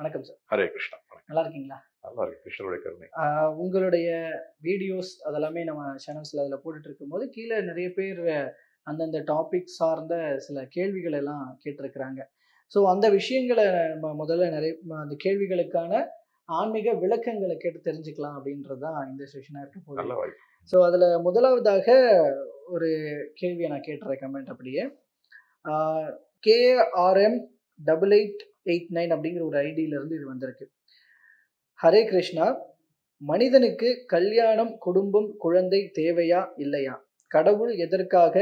வணக்கம் சார். ஹரே கிருஷ்ணா. நல்லா இருக்கீங்களா நல்லா இருக்கு கிருஷ்ணருடைய கருணை. உங்களுடைய வீடியோஸ் அதெல்லாமே நம்ம சேனல்ஸில் அதில் போட்டுட்டு இருக்கும்போது கீழே நிறைய பேர் அந்தந்த டாபிக் சார்ந்த சில கேள்விகள் எல்லாம் கேட்டிருக்கிறாங்க. ஸோ அந்த விஷயங்களை நம்ம முதல்ல நிறைய அந்த கேள்விகளுக்கான ஆன்மீக விளக்கங்களை கேட்டு தெரிஞ்சுக்கலாம் அப்படின்றது தான் இந்த செஷனாக இருக்க போகுது. ஸோ அதில் முதலாவதாக ஒரு கேள்வியை நான் கேட்டுறேன் கமெண்ட் அப்படியே. K R M double eight eight nine அப்படிங்கிற ஒரு ஐடியிலேருந்து இது வந்திருக்கு. ஹரே கிருஷ்ணா மனிதனுக்கு கல்யாணம் குடும்பம் குழந்தை தேவையா இல்லையா? கடவுள் எதற்காக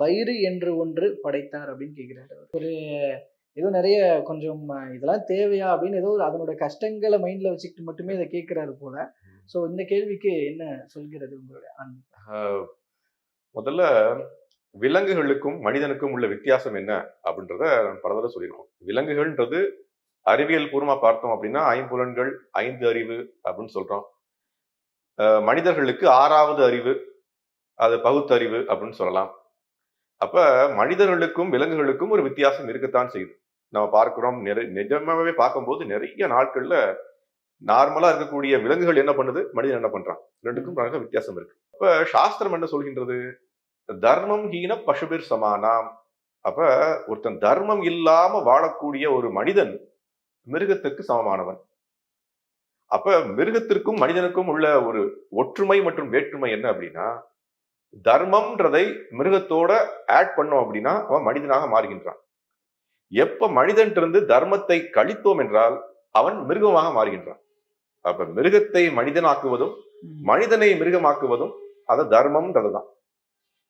வயிறு என்று ஒன்று படைத்தார் அப்படின்னு கேட்குறாரு ஒரு ஏதோ நிறைய கொஞ்சம் இதெல்லாம் தேவையா அப்படின்னு ஏதோ அதனோட கஷ்டங்களை மைண்டில் வச்சுக்கிட்டு மட்டுமே இதை கேட்குறாரு போல. ஸோ இந்த கேள்விக்கு என்ன சொல்கிறது உங்களுடைய முதல்ல விலங்குகளுக்கும் மனிதனுக்கும் உள்ள வித்தியாசம் என்ன அப்படின்றத நான் பல தடவை சொல்லியிருக்கோம். விலங்குகள்ன்றது அறிவியல் பூர்வமா பார்த்தோம் அப்படின்னா ஐம்புலன்கள் ஐந்து அறிவு அப்படின்னு சொல்றோம். மனிதர்களுக்கு ஆறாவது அறிவு அது பகுத்தறிவு அப்படின்னு சொல்லலாம். அப்ப மனிதர்களுக்கும் விலங்குகளுக்கும் ஒரு வித்தியாசம் இருக்கத்தான் செய்யுது. நம்ம பார்க்கிறோம் நிறை நிஜமாவே பார்க்கும்போது நிறைய நாட்கள்ல நார்மலா இருக்கக்கூடிய விலங்குகள் என்ன பண்ணுது? மனிதன் என்ன பண்றான்? ரெண்டுக்கும் வித்தியாசம் இருக்கு. அப்ப சாஸ்திரம் என்ன சொல்கின்றது? தர்மம் ஹீன பசுபிர் சமானாம். அப்ப ஒருத்தன் தர்மம் இல்லாம வாழக்கூடிய ஒரு மனிதன் மிருகத்துக்கு சமமானவன். அப்ப மிருகத்திற்கும் மனிதனுக்கும் உள்ள ஒரு ஒற்றுமை மற்றும் வேற்றுமை என்ன அப்படின்னா தர்மம்ன்றதை மிருகத்தோட ஆட் பண்ணோம் அப்படின்னா அவன் மனிதனாக மாறுகின்றான். எப்ப மனிதன் இருந்து தர்மத்தை கழித்தோம் என்றால் அவன் மிருகமாக மாறுகின்றான். அப்ப மிருகத்தை மனிதனாக்குவதும் மனிதனை மிருகமாக்குவதும் அது தர்மம்ன்றது தான்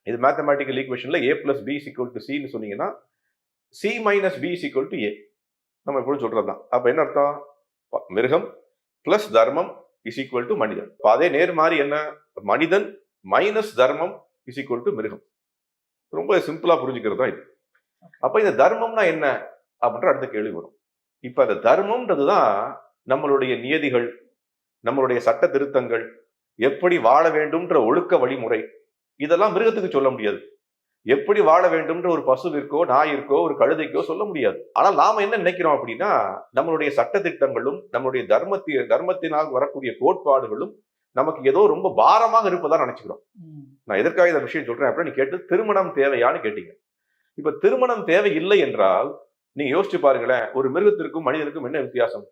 இது மேத்தமேட்டிக்கல் ஈக்குவேஷனில் A plus B equal to சின்னு சொன்னீங்கன்னா C minus B equal to A நம்ம எப்பொழுது சொல்கிறது தான் அப்போ என்ன அர்த்தம்? மிருகம் பிளஸ் தர்மம் இஸ் ஈக்குவல் டு மனிதன். இப்போ அதே நேர் மாதிரி என்ன? மனிதன் மைனஸ் தர்மம் இஸ் ஈக்குவல் டு மிருகம். ரொம்ப சிம்பிளாக புரிஞ்சுக்கிறது தான் இது. அப்போ இந்த தர்மம்னா என்ன? அப்படின்ற அடுத்த கேள்வி வரும். இப்போ அந்த தர்மம்ன்றது தான் நம்மளுடைய நியதிகள் நம்மளுடைய சட்ட திருத்தங்கள் எப்படி வாழ வேண்டும்ன்ற ஒழுக்க வழிமுறை இதெல்லாம் மிருகத்துக்கு சொல்ல முடியாது. எப்படி வாழ வேண்டும்ன்ற ஒரு பசுவிற்கோ நாயிற்கோ ஒரு கழுதைக்கோ சொல்ல முடியாது. ஆனால் நாம என்ன நினைக்கிறோம் அப்படின்னா நம்மளுடைய சட்ட திட்டங்களும் நம்மளுடைய தர்மத்தி தர்மத்தினால் வரக்கூடிய கோட்பாடுகளும் நமக்கு ஏதோ ரொம்ப பாரமாக இருப்பதா நினைச்சுக்கிறோம். நான் எதற்காக இந்த விஷயம் சொல்றேன் அப்படின்னு நீ கேட்டு திருமணம் தேவையான்னு கேட்டீங்க. இப்ப திருமணம் தேவை இல்லை என்றால் நீங்க யோசிச்சு பாருங்களேன் ஒரு மிருகத்திற்கும் மனிதனுக்கும் என்ன வித்தியாசம்?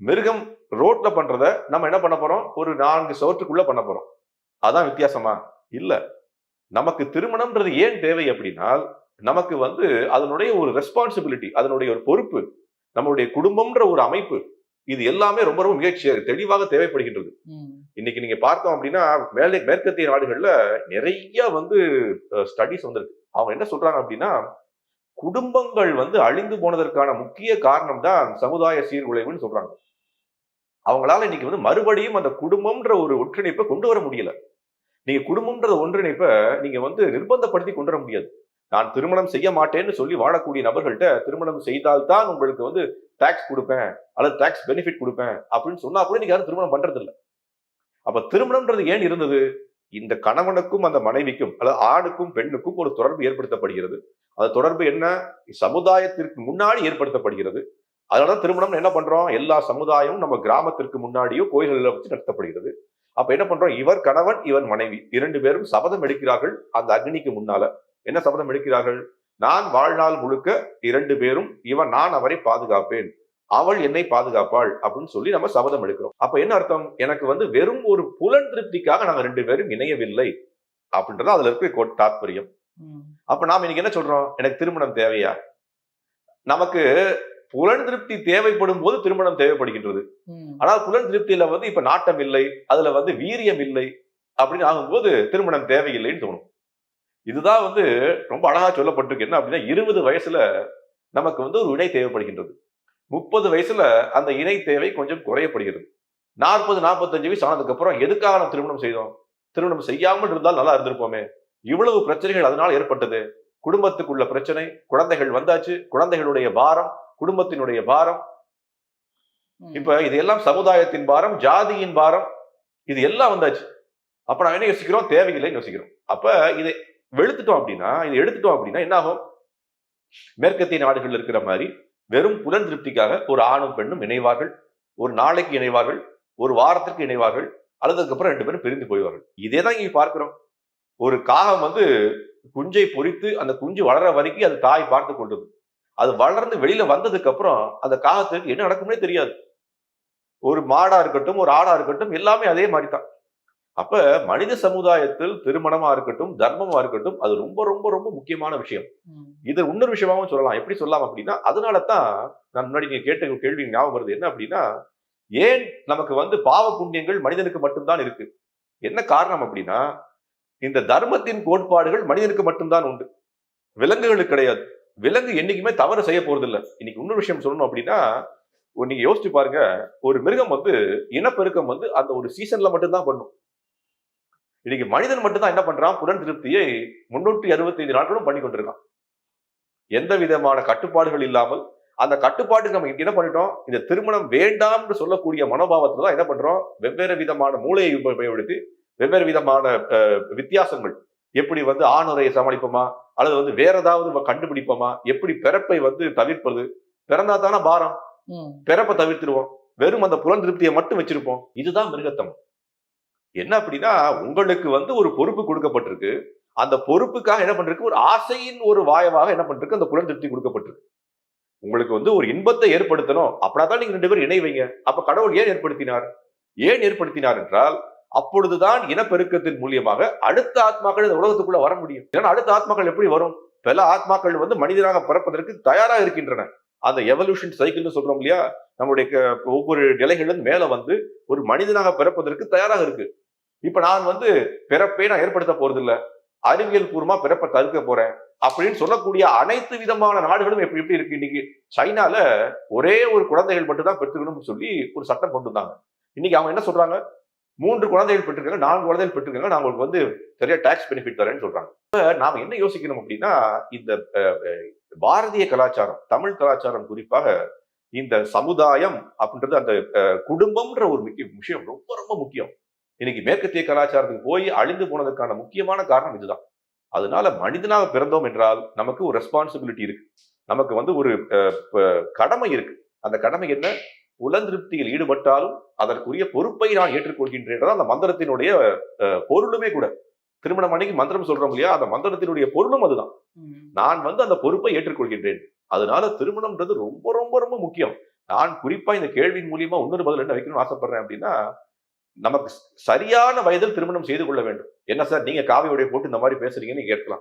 மிருகம் ரோட்ல பண்றத நம்ம என்ன பண்ண போறோம்? ஒரு நான்கு சவற்றுக்குள்ள பண்ண போறோம். அதான் வித்தியாசமா? இல்ல. நமக்கு திருமணம்ன்றது ஏன் தேவை அப்படின்னால் நமக்கு வந்து அதனுடைய ஒரு ரெஸ்பான்சிபிலிட்டி அதனுடைய ஒரு பொறுப்பு நம்மளுடைய குடும்பம்ன்ற ஒரு அமைப்பு இது எல்லாமே ரொம்ப ரொம்ப மிக தெளிவாக தேவைப்படுகின்றது. இன்னைக்கு நீங்க பார்த்தோம் அப்படின்னா மேலே மேற்கத்திய நாடுகள்ல நிறைய வந்து ஸ்டடிஸ் வந்திருக்கு. அவங்க என்ன சொல்றாங்க அப்படின்னா குடும்பங்கள் வந்து அழிந்து போனதற்கான முக்கிய காரணம் தான் சமுதாய சீர்குலைவுன்னு சொல்றாங்க. அவங்களால இன்னைக்கு வந்து மறுபடியும் அந்த குடும்பம்ன்ற ஒரு ஒன்றிணைப்பை கொண்டு வர முடியல. நீங்க குடும்பம்ன்றது ஒன்றிணைப்ப நீங்க வந்து நிர்பந்தப்படுத்தி கொண்டு வர முடியாது. நான் திருமணம் செய்ய மாட்டேன்னு சொல்லி வாழக்கூடிய நபர்கள்ட்ட திருமணம் செய்தால்தான் உங்களுக்கு வந்து டாக்ஸ் கொடுப்பேன் அல்லது டாக்ஸ் பெனிஃபிட் கொடுப்பேன் அப்படின்னு சொன்னா கூட நீங்க யாரும் திருமணம் பண்றது இல்லை அப்ப திருமணம்ன்றது ஏன் இருந்தது? இந்த கணவனுக்கும் அந்த மனைவிக்கும் அல்லது ஆணுக்கும் பெண்ணுக்கும் ஒரு தொடர்பு ஏற்படுத்தப்படுகிறது. அந்த தொடர்பு என்ன? சமுதாயத்திற்கு முன்னாடி ஏற்படுத்தப்படுகிறது. அதனால திருமணம் என்ன பண்றோம்? எல்லா சமுதாயமும் நம்ம கிராமத்திற்கு முன்னாடியோ கோயில்களில் வச்சு நடத்தப்படுகிறது. அப்ப என்ன பண்றோம்? இவர் கணவன் இவன் மனைவி. இரண்டு பேரும் சபதம் எடுக்கிறார்கள் அந்த அக்னிக்கு முன்னால. என்ன சபதம் எடுக்கிறார்கள்? நான் வாழ்நாள் முழுக்க இரண்டு பேரும் இவன் நான் அவரை பாதுகாப்பேன். அவள் என்னை பாதுகாப்பாள் அப்படின்னு சொல்லி நம்ம சபதம் எடுக்கிறோம். அப்ப என்ன அர்த்தம்? எனக்கு வந்து வெறும் ஒரு புலன் திருப்திக்காக நாங்க ரெண்டு பேரும் இணையவில்லை அப்படின்றது அதுல இருக்க கோ- தாத்பரியம். அப்ப நாம இன்னைக்கு என்ன சொல்றோம்? எனக்கு திருமணம் தேவையா? நமக்கு புலன் திருப்தி தேவைப்படும் போது திருமணம் தேவைப்படுகின்றது. ஆனால் புலன் திருப்தியில வந்து இப்ப நாட்டம் இல்லை அதுல வந்து வீரியம் இல்லை அப்படின்னு ஆகும்போது திருமணம் தேவையில்லைன்னு தோணும். இதுதான் வந்து ரொம்ப அழகா சொல்லப்பட்டிருக்கு. என்ன அப்படின்னா இருபது வயசுல நமக்கு வந்து ஒரு இணை தேவைப்படுகின்றது. முப்பது வயசுல அந்த இணை தேவை கொஞ்சம் குறையப்படுகிறது. நாற்பது நாற்பத்தஞ்சு வயசு ஆனதுக்கு அப்புறம் எதுக்காக நம்ம திருமணம் செய்தோம்? திருமணம் செய்யாமல் இருந்தால் நல்லா இருந்திருப்போமே. இவ்வளவு பிரச்சனைகள் அதனால் ஏற்பட்டது. குடும்பத்துக்குள்ள பிரச்சனை குழந்தைகள் வந்தாச்சு குழந்தைகளுடைய பாரம் குடும்பத்தினுடைய பாரம். இப்ப இது எல்லாம் சமுதாயத்தின் பாரம் ஜாதியின் பாரம் இது எல்லாம் வந்தாச்சு. அப்ப நான் என்ன யோசிக்கிறோம்? தேவையில்லைன்னு யோசிக்கிறோம். அப்ப இதை வெளுத்துட்டோம் அப்படின்னா இதை எடுத்துட்டோம் அப்படின்னா என்ன ஆகும் மேற்கத்திய நாடுகள் இருக்கிற மாதிரி வெறும் புலன் திருப்திக்காக ஒரு ஆணும் பெண்ணும் இணைவார்கள் ஒரு நாளைக்கு இணைவார்கள் ஒரு வாரத்திற்கு இணைவார்கள் அல்லது அதுக்கப்புறம் ரெண்டு பேரும் பிரிந்து போய்வார்கள். இதே தான் இங்க பார்க்கிறோம். ஒரு காகம் வந்து குஞ்சை பொரித்து அந்த குஞ்சு வளர வரைக்கும் அது தாய் பார்த்து கொண்டது. அது வளர்ந்து வெளியில வந்ததுக்கு அப்புறம் அந்த காகத்துக்கு என்ன நடக்கும்னே தெரியாது. ஒரு மாடா இருக்கட்டும் ஒரு ஆடா இருக்கட்டும் எல்லாமே அதே மாதிரி தான் அப்ப மனித சமுதாயத்தில் திருமணமா இருக்கட்டும் தர்மமா இருக்கட்டும் அது ரொம்ப ரொம்ப ரொம்ப முக்கியமான விஷயம். இது இன்னொரு விஷயமாவும் சொல்லலாம். எப்படி சொல்லலாம் அப்படின்னா அதனால தான் நான் முன்னாடி நீங்க கேட்ட கேள்வி ஞாபகம் வருது. என்ன அப்படின்னா ஏன் நமக்கு வந்து பாவ புண்ணியங்கள் மனிதனுக்கு மட்டும்தான் இருக்கு? என்ன காரணம் அப்படின்னா இந்த தர்மத்தின் கோட்பாடுகள் மனிதனுக்கு மட்டும்தான் உண்டு. விலங்குகளுக்கு கிடையாது. விலங்கு என்னைக்குமே தவறு செய்ய போறது இல்ல இன்னைக்கு இன்னொரு விஷயம் சொல்லணும் அப்படின்னா நீங்க யோசிச்சு பாருங்க ஒரு மிருகம் வந்து இனப்பெருக்கம் வந்து அந்த ஒரு சீசன்ல மட்டும்தான் பண்ணும். இன்னைக்கு மனிதன் மட்டும்தான் என்ன பண்றான்? புலன் திருப்தியை முன்னூற்றி அறுபத்தி ஐந்து நாட்களும் பண்ணி கொண்டிருக்கான். எந்த விதமான கட்டுப்பாடுகள் இல்லாமல் அந்த கட்டுப்பாட்டுக்கு நம்ம என்ன பண்ணிட்டோம்? இந்த திருமணம் வேண்டாம்னு சொல்லக்கூடிய மனோபாவத்துல தான் என்ன பண்றோம்? வெவ்வேறு விதமான மூளையை உபயோகப்படுத்தி வெவ்வேறு விதமான வித்தியாசங்கள். எப்படி வந்து ஆணுரையை சமாளிப்போமா? அல்லது வந்து வேற ஏதாவது கண்டுபிடிப்போமா? எப்படி பிறப்பை வந்து தவிர்ப்பது? பிறந்தா தானே பாரம். பிறப்பை தவிர்த்துருவோம். வெறும் அந்த புலன் திருப்தியை மட்டும் வச்சிருப்போம். இதுதான் மிருகத்தம். என்ன அப்படின்னா உங்களுக்கு வந்து ஒரு பொறுப்பு கொடுக்கப்பட்டிருக்கு. அந்த பொறுப்புக்காக என்ன பண்றது ஒரு ஆசையின் ஒரு வாயவாக என்ன பண்றது அந்த புலன் திருப்தி கொடுக்கப்பட்டிருக்கு. உங்களுக்கு வந்து ஒரு இன்பத்தை ஏற்படுத்தணும். அப்படின்னா நீங்க ரெண்டு பேரும் இணை வைங்க அப்ப கடவுள் ஏன் ஏற்படுத்தினார்? ஏன் ஏற்படுத்தினார் என்றால் அப்பொழுதுதான் இனப்பெருக்கத்தின் மூலியமாக அடுத்த ஆத்மாக்கள் இந்த உலகத்துக்குள்ள வர முடியும். ஏன்னா அடுத்த ஆத்மாக்கள் எப்படி வரும்? பல ஆத்மாக்கள் வந்து மனிதனாக பிறப்பதற்கு தயாராக இருக்கின்றன. அந்த எவல்யூஷன் சைக்கிள்னு சொல்றோம் இல்லையா? நம்முடைய க- ஒவ்வொரு நிலைகளிலும் மேல வந்து ஒரு மனிதனாக பிறப்பதற்கு தயாராக இருக்கு. இப்ப நான் வந்து பிறப்பை நான் ஏற்படுத்த போறதில்லை. அறிவியல் பூர்வமா பிறப்பை தடுக்க போறேன். அப்படின்னு சொல்லக்கூடிய அனைத்து விதமான நாடுகளும் எப்படி எப்படி இருக்கு? இன்னைக்கு சைனால ஒரே ஒரு குழந்தைகள் மட்டும் தான் பெற்றுக்கணும்னு சொல்லி ஒரு சட்டம் கொண்டு வந்தாங்க. இன்னைக்கு அவங்க என்ன சொல்றாங்க? மூன்று குழந்தைகள் பெற்றிருக்காங்க நான்கு குழந்தைகள் பெற்றிருக்காங்க நான் உங்களுக்கு வந்து சரியா டாக்ஸ் பெனிஃபிட் தரேன்னு சொல்றாங்க. இப்போ நாம என்ன யோசிக்கணும் அப்படின்னா இந்த பாரதிய கலாச்சாரம் தமிழ் கலாச்சாரம் குறிப்பாக இந்த சமுதாயம் அப்படின்றது அந்த அஹ், குடும்பம்ன்ற ஒரு முக்கிய விஷயம் ரொம்ப ரொம்ப முக்கியம். இன்னைக்கு மேற்கத்திய கலாச்சாரத்துக்கு போய் அழிந்து போனதுக்கான முக்கியமான காரணம் இதுதான். அதனால மனிதனாக பிறந்தோம் என்றால் நமக்கு ஒரு ரெஸ்பான்சிபிலிட்டி இருக்கு. நமக்கு வந்து ஒரு அஹ், கடமை இருக்கு. அந்த கடமை என்ன? புலந்திருப்தியில் ஈடுபட்டாலும் அதற்குரிய பொறுப்பை நான் ஏற்றுக்கொள்கின்றேன் அந்த மந்திரத்தினுடைய பொருளுமே கூட. திருமணம் அன்னைக்கு மந்திரம் சொல்றோம் இல்லையா? அந்த மந்திரத்தினுடைய பொருளும் அதுதான். நான் வந்து அந்த பொறுப்பை ஏற்றுக்கொள்கின்றேன். அதனால திருமணம்ன்றது ரொம்ப ரொம்ப ரொம்ப முக்கியம். நான் குறிப்பா இந்த கேள்வியின் மூலியமா இன்னொரு பதில் என்ன வைக்கணும்னு ஆசைப்படுறேன் அப்படின்னா நமக்கு சரியான வயதில் திருமணம் செய்து கொள்ள வேண்டும். என்ன சார்? நீங்க காவி உடைய போட்டு இந்த மாதிரி பேசுறீங்கன்னு கேட்கலாம்.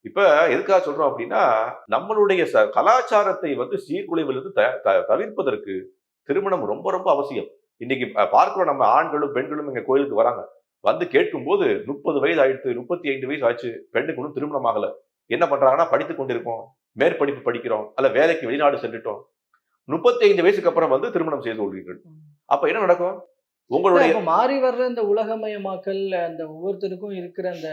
இப்ப எதுக்காக சொல்றோம் அப்படின்னா நம்மளுடைய ச- கலாச்சாரத்தை வந்து சீர்குலைவிலிருந்து த- தவிர்ப்பதற்கு திருமணம் ரொம்ப ரொம்ப அவசியம். இன்னைக்கு பார்க்கிறோம் நம்ம ஆண்களும் பெண்களும் எங்க கோயிலுக்கு வராங்க. வந்து கேட்கும்போது முப்பது வயது ஆயிடுத்து முப்பத்தி ஐந்து வயசு ஆச்சு பெண்ணுக்கு இன்னும் திருமணம் ஆகல. என்ன பண்றாங்கன்னா படித்துக் கொண்டிருக்கோம். மேற்படிப்பு படிக்கிறோம். அல்ல வேலைக்கு வெளிநாடு சென்றுட்டோம். முப்பத்தி ஐந்து வயசுக்கு அப்புறம் வந்து திருமணம் செய்து கொள்வீர்கள். அப்ப என்ன நடக்கும்? உங்களுடைய மாறி வர்ற இந்த உலகமயமாக்கல் அந்த ஒவ்வொருத்தருக்கும் இருக்கிற அந்த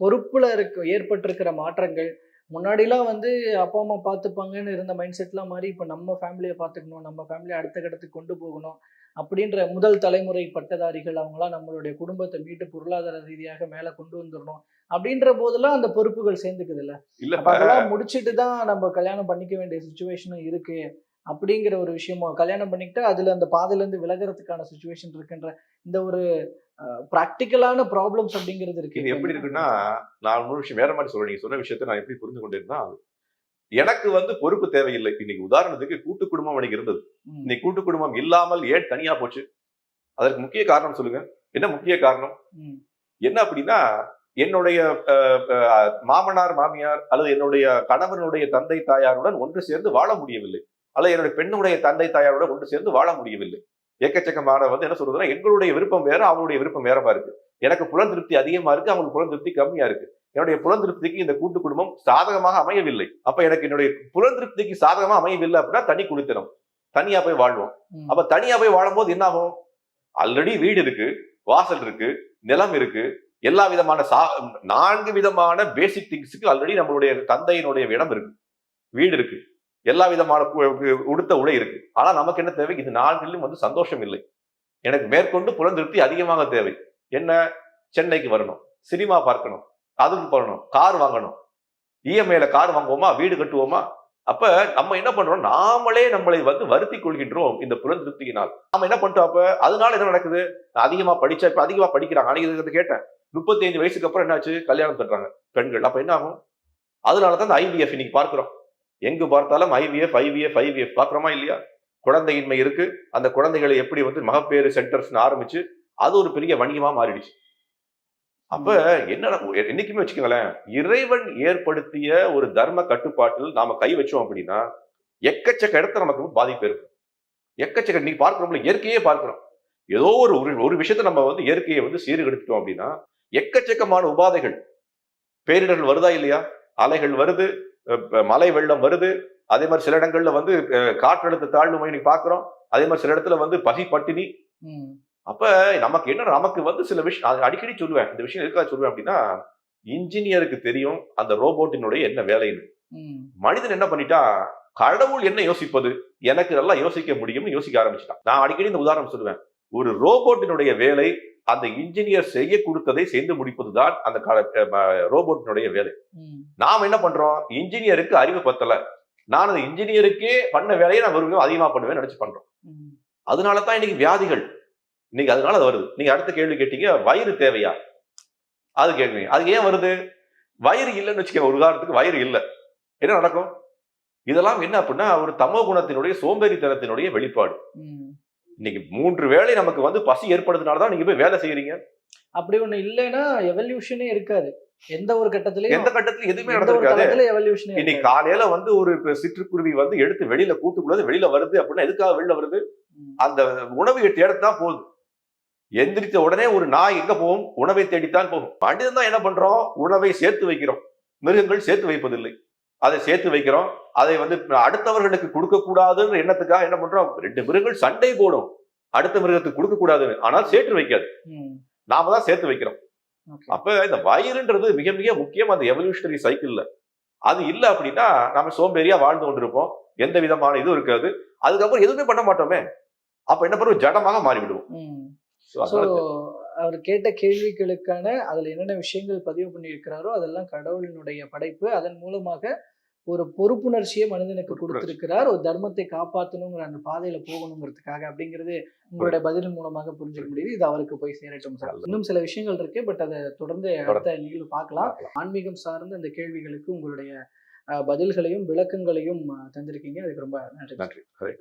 பொறுப்புல இருக்க ஏற்பட்டிருக்கிற மாற்றங்கள் முன்னாடிலாம் வந்து அப்பா அம்மா பார்த்துப்பாங்கன்னு இருந்த மைண்ட் செட்லாம் மாறி இப்போ நம்ம ஃபேமிலியை பார்த்துக்கணும் நம்ம ஃபேமிலியை அடுத்த கட்டத்துக்கு கொண்டு போகணும் அப்படின்ற முதல் தலைமுறை பட்டதாரிகள் அவங்களாம் நம்மளுடைய குடும்பத்தை மீட்டு பொருளாதார ரீதியாக மேலே கொண்டு வந்துடணும் அப்படின்ற போதெல்லாம் அந்த பொறுப்புகள் சேர்ந்துக்குது இல்ல அதெல்லாம் முடிச்சிட்டு தான் நம்ம கல்யாணம் பண்ணிக்க வேண்டிய சுச்சுவேஷனும் இருக்கு. அப்படிங்கிற ஒரு விஷயமும் கல்யாணம் பண்ணிக்கிட்டா அதுல அந்த பாதையில இருந்து விலகிறதுக்கான சுச்சுவேஷன் இருக்குன்ற இந்த ஒரு ப்ராக்டிக்கலான ப்ராப்ளம்ஸ் அப்படிங்கிறது இருக்கு. இது எப்படி இருக்குன்னா நான் இன்னொரு விஷயம் வேற மாதிரி சொல்றேன். நீங்க சொன்ன விஷயத்தை நான் எப்படி புரிந்து கொண்டிருந்தா எனக்கு வந்து பொறுப்பு தேவையில்லை. இன்னைக்கு உதாரணத்துக்கு கூட்டு குடும்பம் எனக்கு இருந்தது. இன்னைக்கு கூட்டு குடும்பம் இல்லாமல் ஏன் தனியா போச்சு? அதற்கு முக்கிய காரணம் சொல்லுங்க. என்ன முக்கிய காரணம்? என்ன அப்படின்னா என்னுடைய மாமனார் மாமியார் அல்லது என்னுடைய கணவனுடைய தந்தை தாயாருடன் ஒன்று சேர்ந்து வாழ முடியவில்லை. அல்லது என்னுடைய பெண்ணுடைய தந்தை தாயாருடன் ஒன்று சேர்ந்து வாழ முடியவில்லை. எக்கச்சக்கமான வந்து என்ன சொல்றதுன்னா எங்களுடைய விருப்பம் வேற அவங்களுடைய விருப்பம் வேறமா இருக்கு. எனக்கு புலன் திருப்தி அதிகமா இருக்கு அவங்களுக்கு புலன் திருப்தி கம்மியா இருக்கு. என்னுடைய புலன் திருப்திக்கு இந்த கூட்டு குடும்பம் சாதகமாக அமையவில்லை. அப்ப எனக்கு என்னுடைய புலன் திருப்திக்கு சாதகமா அமையவில்லை அப்படின்னா தனி குடித்தனம் தனியா போய் வாழ்வோம். அப்ப தனியா போய் வாழும்போது என்ன ஆகும் ஆல்ரெடி வீடு இருக்கு வாசல் இருக்கு நிலம் இருக்கு. எல்லா விதமான சா நான்கு விதமான பேசிக் திங்ஸுக்கு ஆல்ரெடி நம்மளுடைய தந்தையினுடைய இடம் இருக்கு. வீடு இருக்கு. எல்லா விதமான உடுத்த உடை இருக்கு. ஆனா நமக்கு என்ன தேவை? இது நாள்களிலும் வந்து சந்தோஷம் இல்லை. எனக்கு மேற்கொண்டு புலந்திருப்தி அதிகமாக தேவை. என்ன? சென்னைக்கு வரணும். சினிமா பார்க்கணும். அதுக்கு போகணும் கார் வாங்கணும். இஎம்ஐல கார் வாங்குவோமா? வீடு கட்டுவோமா? அப்ப நம்ம என்ன பண்றோம்? நாமளே நம்மளை வந்து வருத்தி கொள்கின்றோம் இந்த புலந்திருப்தியினால் நாம என்ன பண்ணிட்டோம் அப்ப? அதனால என்ன நடக்குது? நான் அதிகமா படிச்சா இப்ப அதிகமா படிக்கிறாங்க. அன்னைக்கு கேட்டேன். முப்பத்தி ஐந்து வயசுக்கு அப்புறம் என்னாச்சு? கல்யாணம் பண்றாங்க பெண்கள். அப்ப என்ன ஆகும்? அதனாலதான் இந்த ஐபிஎஃப் இன்னைக்கு பார்க்கிறோம். எங்கு பார்த்தாலும் ஐவிஎஃப் ஐவிஎஃப் ஐவிஎஃப் பார்க்கிறோமா இல்லையா? குழந்தையின்மை இருக்கு. அந்த குழந்தைகளை எப்படி வந்து மகப்பேறு சென்டர்ஸ் ஆரம்பிச்சு அது ஒரு பெரிய வணிகமா மாறிடுச்சு. அப்ப என்ன என்னைக்குமே வச்சுக்கோங்களேன் இறைவன் ஏற்படுத்திய ஒரு தர்ம கட்டுப்பாட்டில் நாம கை வச்சோம் அப்படின்னா எக்கச்சக்க இடத்துல நமக்கு பாதிப்பு இருக்கு எக்கச்சக்க நீ பார்க்கிறோம்ல இயற்கையே பார்க்கிறோம். ஏதோ ஒரு ஒரு- விஷயத்த நம்ம வந்து இயற்கையை வந்து சீர்கெடுத்துட்டோம் அப்படின்னா எக்கச்சக்கமான உபாதைகள் பேரிடர்கள் வருதா இல்லையா? அலைகள் வருது மழை வெள்ளம் வருது. அதே மாதிரி சில இடங்கள்ல வந்து காற்றழுத்த தாழ்வு மையம் இன்னைக்கு பார்க்கிறோம் அதே மாதிரி சில இடத்துல வந்து பசி பட்டினி. அப்ப நமக்கு என்ன நமக்கு வந்து சில விஷயம் அது அடிக்கடி சொல்லுவேன். இந்த விஷயம் எதுக்காக சொல்லுவேன் அப்படின்னா இன்ஜினியருக்கு தெரியும் அந்த ரோபோட்டினுடைய என்ன வேலைன்னு. மனிதன் என்ன பண்ணிட்டா கடவுள் என்ன யோசிப்பது? எனக்கு நல்லா யோசிக்க முடியும்னு யோசிக்க ஆரம்பிச்சிட்டான். நான் அடிக்கடி இந்த உதாரணம் சொல்லுவேன். ஒரு ரோபோட்டினுடைய வேலை அந்த இன்ஜினியர் செய்ய கொடுத்ததை செய்து முடிப்பதுதான் அந்த ரோபோட்டினுடைய வேலை. நாம் என்ன பண்றோம்? இன்ஜினியருக்கு அறிவு பத்தல. நான் அந்த இன்ஜினியருக்கே பண்ண வேலையை நான் ஒரு அதிகமா பண்ணுவேன் நினைச்சு பண்றோம். அதனால தான் இன்னைக்கு வியாதிகள். இன்னைக்கு அதனால அது வருது. நீங்க அடுத்த கேள்வி கேட்டீங்க வயிறு தேவையா? அது கேட்குறீங்க. அது ஏன் வருது? வயிறு இல்லைன்னு வச்சுக்க ஒரு உதாரணத்துக்கு வயிறு இல்லை. என்ன நடக்கும்? இதெல்லாம் என்ன அப்படின்னா ஒரு தமோ குணத்தினுடைய சோம்பேறித்தனத்தினுடைய வெளிப்பாடு. இன்னைக்கு மூன்று வேளை நமக்கு வந்து பசி ஏற்படுறதுனால தான் நீங்க போய் வேலை செய்யறீங்க. அப்படி ஒண்ணு இல்லைன்னா எவல்யூஷனே இருக்காது. எந்த ஒரு கட்டத்திலயும் எந்த கட்டத்துல எதுவுமே நடந்திருக்காது. இன்னைக்கு காலையில வந்து ஒரு சிற்றுக்குருவி வந்து எடுத்து வெளியில கூட்டுக்குள்ளது வெளியில வருது அப்படின்னா எதுக்காக வெளியில வருது? அந்த உணவு தேடத்தான் போகுது. எந்திரித்த உடனே ஒரு நாய் எங்க போகும்? உணவை தேடித்தான் போகும். மனிதன் தான் என்ன பண்றோம்? உணவை சேர்த்து வைக்கிறோம். மிருகங்கள் சேர்த்து வைப்பதில்லை. அதை சேர்த்து வைக்கிறோம். அதை வந்து அடுத்தவர்களுக்கு கொடுக்க கூடாதுன்ற எண்ணத்துக்காக என்ன பண்றோம்? ரெண்டு மிருகங்கள் சண்டை போடும். அடுத்த மிருகத்துக்கு கொடுக்க கூடாதுன்னு. ஆனால் சேர்த்து வைக்காது. நாம தான் சேர்த்து வைக்கிறோம். அப்ப இந்த வயிறுன்றது மிக மிக முக்கியம். அந்த எவல்யூஷனரி சைக்கிள்ல அது இல்ல அப்படின்னா நம்ம சோம்பேறியா வாழ்ந்து கொண்டிருப்போம். எந்த விதமான இதுவும் இருக்காது. அதுக்கப்புறம் எதுவுமே பண்ண மாட்டோமே. அப்ப என்ன பண்ணுவோம்? ஜடமாக மாறிவிடுவோம். அவர் கேட்ட கேள்விகளுக்கான அதுல என்னென்ன விஷயங்கள் பதிவு பண்ணியிருக்கிறாரோ அதெல்லாம் கடவுளினுடைய படைப்பு. அதன் மூலமாக ஒரு பொறுப்புணர்ச்சியை மனிதனுக்கு. கொடுத்திருக்கிறார். ஒரு தர்மத்தை காப்பாற்றணுங்கிற அந்த பாதையில போகணுங்கிறதுக்காக அப்படிங்கிறது உங்களுடைய பதில் மூலமாக புரிஞ்சுக்க முடியுது. இது அவருக்கு போய் சேரட்டும் சார். இன்னும் சில விஷயங்கள் இருக்கு பட் அதை தொடர்ந்து அடுத்த நிகழ்வு பார்க்கலாம். ஆன்மீகம் சார்ந்த இந்த கேள்விகளுக்கு உங்களுடைய பதில்களையும் விளக்கங்களையும் தந்திருக்கீங்க. அதுக்கு ரொம்ப நன்றி நன்றி.